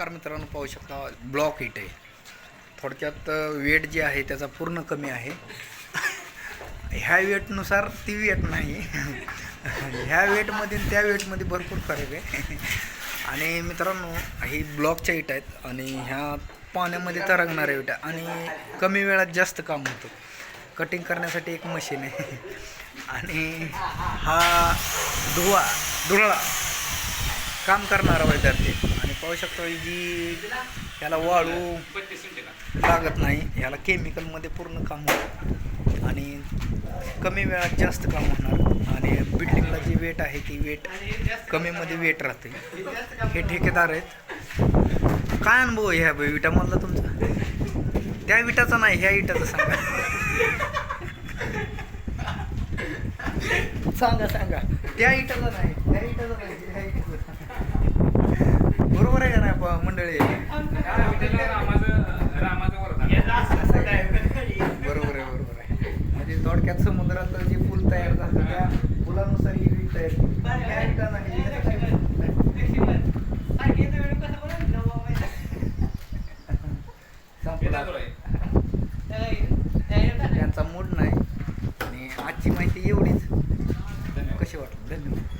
नमस्कार मित्रांनो पाहू शकता ब्लॉक हिट आहे. थोडक्यात वेट जे आहे त्याचा पूर्ण कमी आहे. ह्या वेटनुसार ती वेट नाही. ह्या वेटमध्ये त्या वेटमध्ये भरपूर फरक आहे. आणि मित्रांनो ही ब्लॉकच्या इट आहेत आणि ह्या पाण्यामध्ये तरंगणाऱ्या विटा आणि कमी वेळात जास्त काम होतं. कटिंग करण्यासाठी एक मशीन आहे. आणि हा धुवा धुरळा काम करणारा विद्यार्थी. पाहू शकतो ही जी याला वाळू लागत नाही ह्याला केमिकलमध्ये पूर्ण काम होतं. आणि कमी वेळात जास्त काम होणार. आणि बिल्डिंगला जी वेट आहे ती वेट कमीमध्ये वेट राहते. हे ठेकेदार आहेत. काय अनुभव आहे ह्या विटामधला तुमचा? त्या विटाचा नाही ह्या विटाचा सांगा. सांगा सांगा. त्या इटाचा नाही त्या इटाचा नाही ह्या इटाचा बरोबर आहे का नाही प- मंडळी. बरोबर आहे बरोबर आहे. म्हणजे थोडक्यात समुद्रात जे पूल तयार झालं त्या पुलानुसार ही वीट तयार त्यांचा मूड नाही. आणि आजची माहिती एवढीच. कशी वाटली? धन्यवाद.